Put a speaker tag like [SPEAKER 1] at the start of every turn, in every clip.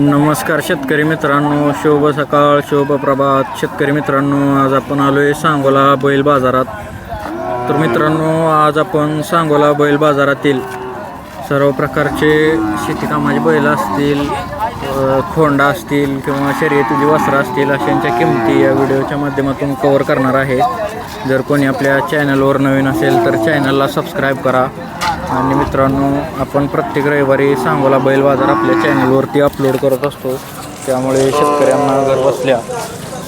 [SPEAKER 1] नमस्कार शेतकरी मित्रांनो शुभ सकाळ शुभ प्रभात. शेतकरी मित्रांनो आज आपण आलोय सांगोला बैल बाजारात. तर मित्रांनो आज आपण सांगोला बैल बाजारातील सर्व प्रकारचे शेतीकामाचे बैल असतील खोंडा असतील किंवा शर्यतीची वस्त्रं असतील अशांच्या किमती या व्हिडिओच्या माध्यमातून कवर करणार आहे. जर कोणी आपल्या चॅनलवर नवीन असेल तर चॅनलला सबस्क्राईब करा. आणि मित्रांनो आपण प्रत्येक रविवारी सांगोला बैल बाजार आपल्या चॅनलवरती अपलोड करत असतो. त्यामुळे शेतकऱ्यांना घर बसल्या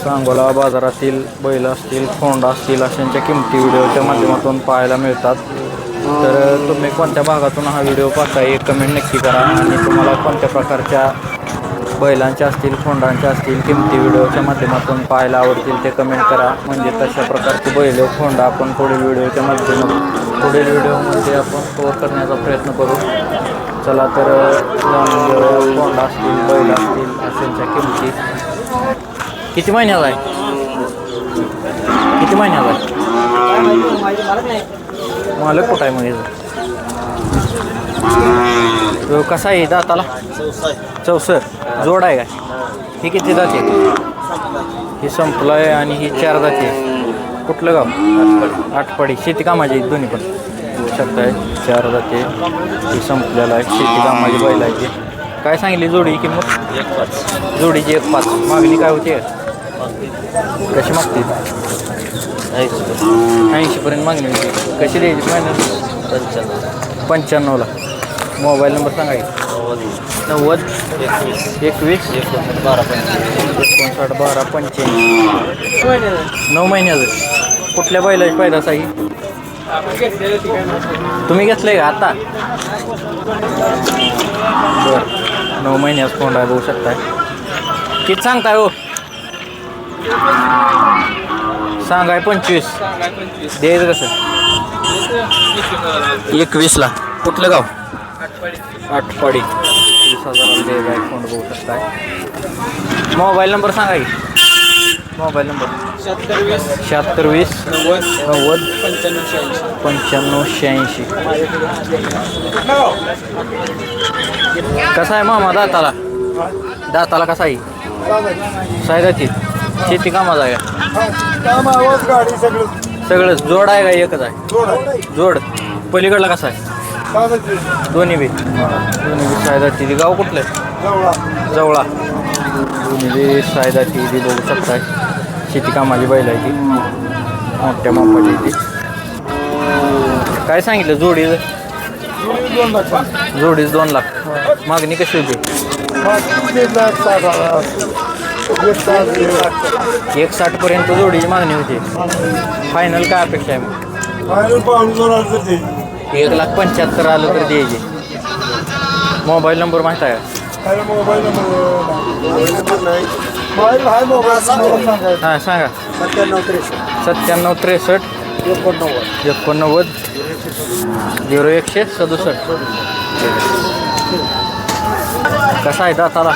[SPEAKER 1] सांगोला बाजारातील बैल असतील फोंडा असतील अशांच्या किमती व्हिडिओच्या माध्यमातून पाहायला मिळतात. तर तुम्ही कोणत्या भागातून हा व्हिडिओ पाहता एक कमेंट नक्की करा. आणि तुम्हाला कोणत्या प्रकारच्या बैलांच्या असतील फोंडांच्या असतील किमती व्हिडिओच्या माध्यमातून पाहायला आवडतील ते कमेंट करा. म्हणजे तशा प्रकारचे बैल फोंडा आपण पुढील व्हिडिओच्या माध्यमातून पुढील व्हिडिओमध्ये आपण कवर करण्याचा प्रयत्न करू. चला तर कोंड असतील बैल असतील अशांच्या किमती. किती महिन्याला आहे? किती महिन्याला आहे? मालक कुठं आहे मग तो कसा आहे दाताला? चौसर जोड आहे का ही किती जाते ही संपलं आहे आणि ही चार जाते कुठलं गाव? आठपाडी. शेती कामाची आहेत दोन्ही पण. शकताय चार जाते ही संपलेला आहे. शेती कामाची बैल आहे ती. काय सांगितली जोडी किंमत?
[SPEAKER 2] एक पाच.
[SPEAKER 1] जोडीची एक पाच. मागणी काय होती? कशी मागते? ऐंशीपर्यंत मागणी होती. कशी द्यायची फायनल
[SPEAKER 2] पंच्याण्णव.
[SPEAKER 1] पंच्याण्णवला. मोबाईल नंबर सांगा. नव्वद.
[SPEAKER 2] एकवीस. बारा पंच्याण्णव.
[SPEAKER 1] एकोणसाठ बारा पंच्याऐंशी नऊ महिन्याचं. कुठल्या बैलाची पैदास आहे? तुम्ही घेतलंय का आता? बरं. नऊ महिन्यात फोन आहे बघू शकताय. किती सांगताय हो? सांगाय पंचवीस. द्यायचं कसं? एकवीसला कुठलं गाव? आठपाडी वीस हजाराला द्यायचं आहे फोन बघू शकताय. मोबाईल नंबर सांगा की. Mobile number?
[SPEAKER 2] शहात्तर वीस.
[SPEAKER 1] शहात्तर वीस.
[SPEAKER 2] नव्वद.
[SPEAKER 1] नव्वद.
[SPEAKER 2] पंच्याण्णव शहाऐंशी.
[SPEAKER 1] पंच्याण्णव शहाऐंशी. कसा आहे मामा दाताला? दाताला कसा आहे? सायदाची. शेती कामाचा आहे का?
[SPEAKER 3] गाडी सगळं
[SPEAKER 1] सगळंच. जोड आहे का एकच आहे?
[SPEAKER 3] जोड. आहे.
[SPEAKER 1] जोड पलीकडला कसा आहे? दोन्ही बी. दोन्ही बी सायदाची. गाव कुठलं आहे?
[SPEAKER 3] जवळा.
[SPEAKER 1] जवळा. म्हणजे दोन्ही बी सायदाची जी बघू शकताय शेती कामाची बैल आहे ती. मोठ्या मापाची ती. काय सांगितलं? जोडीचं?
[SPEAKER 3] जोडी दोन लाख.
[SPEAKER 1] जोडीच दोन लाख. मागणी कशी होती?
[SPEAKER 3] एक साठ,
[SPEAKER 1] साठपर्यंत जोडीची मागणी होती. फायनल काय अपेक्षा आहे मग? एक लाख पंच्याहत्तर आलं तर द्यायचे. मोबाईल नंबर माहीत आहे का?
[SPEAKER 3] काय मोबाईल नंबर मोबाईल नंबर नाही. मोबाईल आहे मोबाईल नंबर सांगायचा.
[SPEAKER 1] हां सांगा.
[SPEAKER 3] सत्त्याण्णव त्रेसष्ट.
[SPEAKER 1] सत्त्याण्णव त्रेसष्ट.
[SPEAKER 3] एकोणनव्वद.
[SPEAKER 1] एकोणनव्वद. झिरो एकशे सदुसष्ट. कसा आहे दाताला?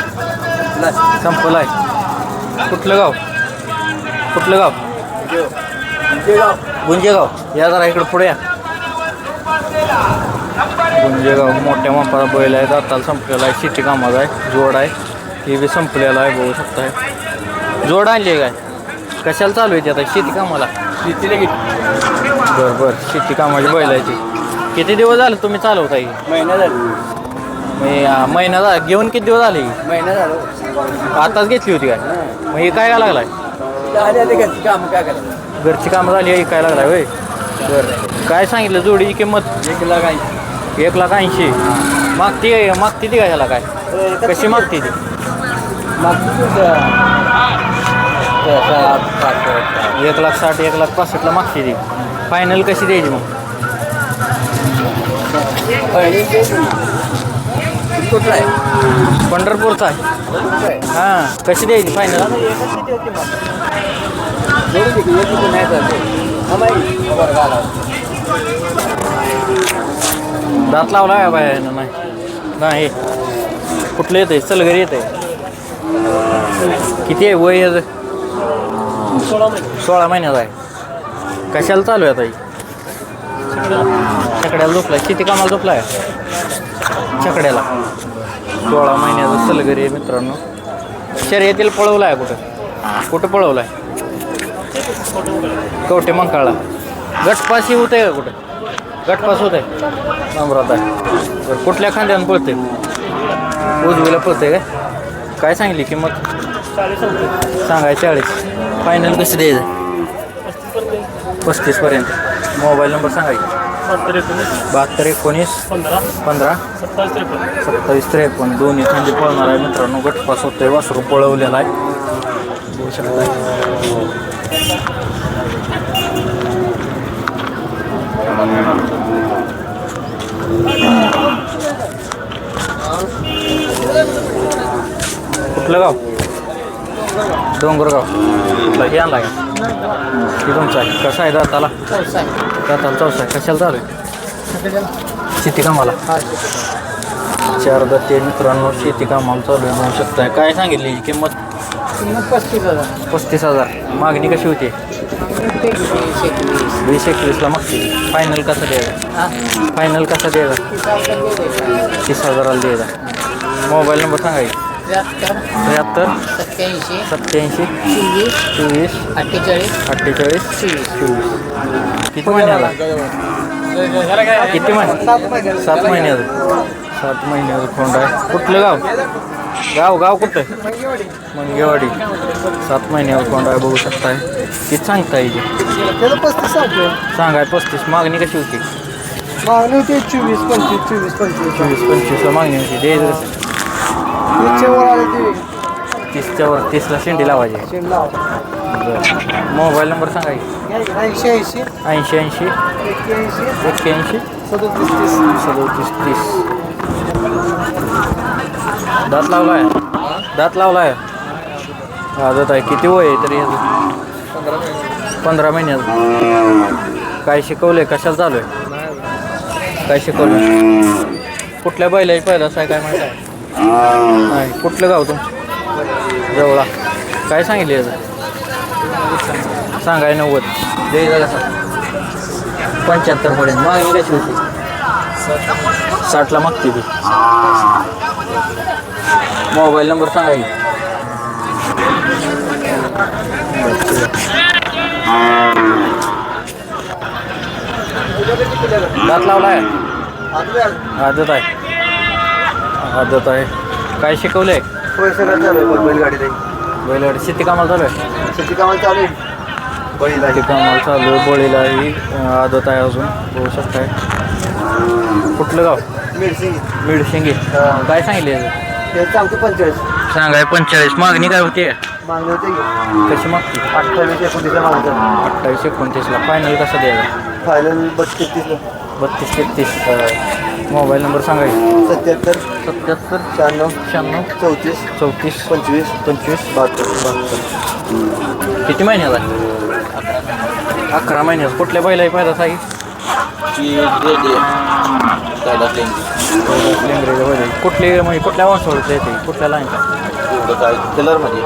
[SPEAKER 1] संपला आहे कुठलं गाव? कुठलं गाव? गुंजेगाव. या जरा इकडं पुढे या. गुंजेगाव मोठ्या मापाचा बैल आहे दाताला संपलेला आहे शेती कामाचा आहे जोड आहे. हे बी संपलेला आहे बघू शकताय जोड आणली काय? कशाला चालू आहे ती आता? शेती कामाला?
[SPEAKER 2] शेतीला किती
[SPEAKER 1] बरं बरं. शेती कामाची बैल आहे ती. किती दिवस झाले तुम्ही चालवता ही
[SPEAKER 2] महिना झाला.
[SPEAKER 1] मी महिना झाला घेऊन किती दिवस झाले?
[SPEAKER 2] महिना झाला.
[SPEAKER 1] आताच घेतली होती काय? मग हे काय लागलाय?
[SPEAKER 2] आले घरची काम काय
[SPEAKER 1] घरची कामं झाली हे काय लागलाय होय? बरं. काय सांगितलं? जोडीची किंमत?
[SPEAKER 2] एक लाख ऐंशी.
[SPEAKER 1] एक लाख ऐंशी. मागती मागती ती का ह्याला काय? कशी मागती ती? एक लाख साठ एक लाख पासष्टला मागते ती. फायनल कशी द्यायची मग?
[SPEAKER 2] कुठला आहे
[SPEAKER 1] पंढरपूरचा आहे. हां कशी द्यायची फायनल
[SPEAKER 2] नाही
[SPEAKER 1] दात लावला का बाय? नाही. नाही. कुठलं येते? चल घरी येते. किती आहे वय याचं? सोळा महिन्याचा आहे. कशाला चालू आहे आता चकड्याला छकड्याला झोपलाय. किती कामाला झोपलाय? चकड्याला सोळा महिन्याचा चल आहे मित्रांनो. शर्यतील पळवला आहे कुठं? कुठं पळवला आहे कवटे मंकाळला. गटपास होते का कुठं? गटपास होत आहे नम्रात. आहे बरं, कुठल्या खांद्यानं पळते उजवीला पळते काय? काय सांगली किंमत? सांगाय चाळीस. फायनल कशी द्यायचं? पस्तीसपर्यंत मोबाईल नंबर सांगाय. बहात्तर एकोणीस.
[SPEAKER 4] पंधरा. सत्तावीस त्रेपन्न.
[SPEAKER 1] दोन्ही खांदी पळणार आहे मित्रांनो. गटपास होतोय. वासरू पळवलेला आहे. कुठलं गाव? डोंगरगाव कुठला? हे आणला का? हे तुमचा आहे. कसा आहे दाताला? दाताला चौसा आहे. कशाला चालू आहे? शेती कामाला? चार दत्ते मित्रांनो. शेती कामाला चालू आहे म्हणू शकताय. काय सांगितली? ही किंमत?
[SPEAKER 2] पस्तीस हजार
[SPEAKER 1] पस्तीस हजार. मागणी कशी होती? वीस एकवीसला मागतील. फायनल कसा द्यायचा? फायनल कसा द्यायचा? तीस हजाराला द्यायचा. मोबाईल नंबर सांगायचा त्र्याहत्तर
[SPEAKER 2] सत्याऐंशी
[SPEAKER 1] सत्याऐंशी
[SPEAKER 2] चोवीस
[SPEAKER 1] चोवीस
[SPEAKER 2] अठ्ठेचाळीस
[SPEAKER 1] अठ्ठेचाळीस
[SPEAKER 2] चोवीस.
[SPEAKER 1] चोवीस किती महिन्याला किती महिने? सात महिन्याचं सात महिन्याचं खोंड आहे कुठलं गाव? गाव गाव कुठं मंगेवाडी. सात महिन्यावर खोंड आहे बघू शकताय. किती सांगता येईल?
[SPEAKER 3] त्याला पस्तीस सांगतो.
[SPEAKER 1] सांगाय पस्तीस. मागणी कशी होती?
[SPEAKER 3] मागणी होती चोवीस पंचवीस चोवीस पंचवीस.
[SPEAKER 1] चोवीस पंचवीसला मागणी होती. द्यायचं
[SPEAKER 3] तीसच्या वर आले ते.
[SPEAKER 1] तीसच्या वर तीसला शेंडी लावायची. बरं. मोबाईल नंबर सांगायची
[SPEAKER 3] ऐंशी ऐंशी.
[SPEAKER 1] ऐंशी ऐंशी.
[SPEAKER 3] एक्क्याऐंशी.
[SPEAKER 1] एक्क्याऐंशी.
[SPEAKER 3] सदोतीस तीस.
[SPEAKER 1] सदोतीस तीस. दात लावलाय? दात लावलाय? आदत आहे. किती वय आहे तरी ह्याचं पंधरा महिन्यात काय शिकवलंय? कशात चालू आहे? काय शिकवलं कुठल्या बैलाची पहिला आहे काय माहिती आहे? नाही कुठलं गाव तुमचं? जवळा. काय सांगितलं याचं? सांगाय नव्वद. द्यायचा कसा पंच्याहत्तर पडेल मागणी कशी होती साठला मागते ती मोबाईल नंबर सांगा दात लावलाय? आदत आहे. आदत आहे. काय शिकवलंय?
[SPEAKER 3] चालू आहे बैलगाडी.
[SPEAKER 1] बैलगाडी शेती कामाला चालू आहे?
[SPEAKER 3] शेती कामाला चालू आहे.
[SPEAKER 1] शेती कामाला चालू आहे बळीलाही अं, आदत आहे अजून. होऊ शकताय. कुठलं गाव?
[SPEAKER 3] मेडिसिन
[SPEAKER 1] मिडशिंगी काय सांगितले
[SPEAKER 3] ते सांगतो पंचेचाळीस.
[SPEAKER 1] सांगाय पंचेचाळीस. मागणी काय होती
[SPEAKER 3] मागणी होते की?
[SPEAKER 1] कशी मागते
[SPEAKER 3] अठ्ठावीस एकोणतीसला मागणी
[SPEAKER 1] अठ्ठावीस एकोणतीसला. फायनल कसं द्यायचा?
[SPEAKER 3] फायनल बत्तीस तीसला
[SPEAKER 1] बत्तीस तेहतीस मोबाईल नंबर सांगायचा
[SPEAKER 3] सत्याहत्तर
[SPEAKER 1] सत्याहत्तर
[SPEAKER 3] शहाण्णव
[SPEAKER 1] शहाण्णव
[SPEAKER 3] चौतीस
[SPEAKER 1] चौतीस
[SPEAKER 3] पंचवीस
[SPEAKER 1] पंचवीस
[SPEAKER 3] बहात्तर
[SPEAKER 1] बहात्तर. किती महिन्याचा अकरा महिन्याचा कुठल्या बैलाही फायदा सांगी लेंगरेला बैल कुठले म्हणजे कुठल्या वंशावळीचं येते कुठल्या लाईनचा?
[SPEAKER 2] कलरमध्ये.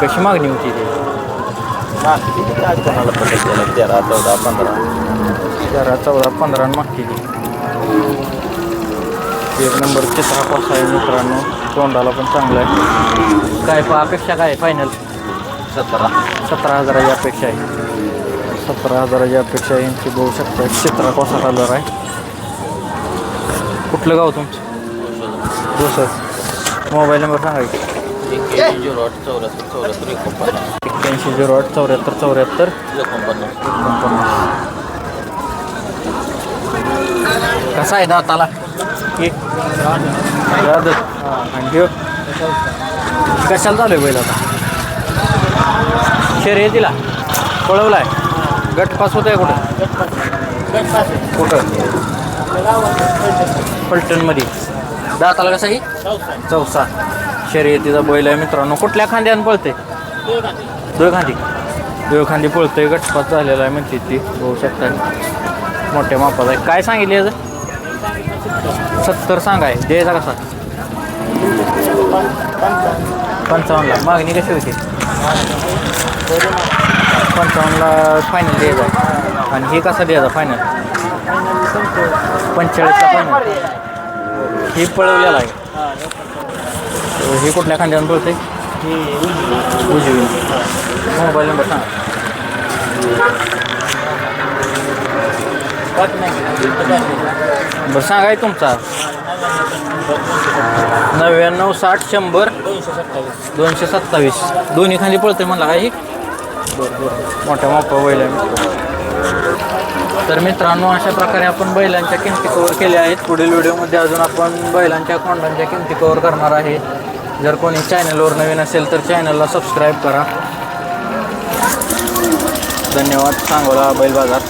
[SPEAKER 1] कशी मागणी होती ती
[SPEAKER 2] कोणाला पटत तेरा चौदा पंधरा
[SPEAKER 1] तेरा चौदा पंधरा मागते ती एक नंबर चित्रा कसा आहे मित्रांनो तोंडाला पण चांगला आहे काय पा अपेक्षा काय फायनल.
[SPEAKER 2] सतरा
[SPEAKER 1] सतरा हजाराची अपेक्षा आहे. सतरा हजाराची अपेक्षा आहे यांची बघू शकता चित्रा कसा कलर आहे. कुठलं गाव तुमचं? दुसरं. मोबाईल नंबर सांगा की.
[SPEAKER 2] एक्क्याऐंशी झिरो आठ चौऱ्याहत्तर चौऱ्याहत्तर एकोणपन्नास.
[SPEAKER 1] एक्क्याऐंशी झिरो आठ चौऱ्याहत्तर चौऱ्याहत्तर.
[SPEAKER 2] एकोणपन्नास.
[SPEAKER 1] एकोणपन्नास. कसा आहे दाताला? एक. आणि ह्यो? कशाला चालू आहे बैल आता? शर्यतीला पळवलाय? गटपास होत आहे कुठं? कुठं? पलटणमध्ये. दाताला कसा ही चौसा. शर्यतीचा बैल आहे मित्रांनो. कुठल्या खांद्यानं पळते दोन खांदी दोन खांदी पळतोय. गटपात झालेला आहे म्हणते ती. बघू शकतात मोठ्या मापाचा आहे. काय सांगितले याचं? सत्तर सांगाय द्यायचा कसा? पंचावन्नला. मागणी कशी होती? पंचावन्नला फायनल द्यायचा. आणि हे कसा द्यायचा फायनल पंचेचाळीसला फायनल ही पळवलेला आहे. हे कुठल्या खांद्यानं पळते? उजवी. मोबाईल नंबर सांगा. बरं सांगाय तुमचा. नव्याण्णव साठ शंभर दोनशे सत्तावीस. दोन्ही खाली पळते मला काही बरं बरं. मोठ्या मोठा बैल आहे. तर मित्रांनो अशा प्रकारे आपण बैलांच्या किमती कव्हर केल्या आहेत. पुढील व्हिडिओमध्ये अजून आपण बैलांच्या कोंडांच्या किमती कव्हर करणार आहे. जर कोणी चॅनलवर नवीन असेल तर चॅनलला सबस्क्राईब करा. धन्यवाद. सांगोला बैल बाजार.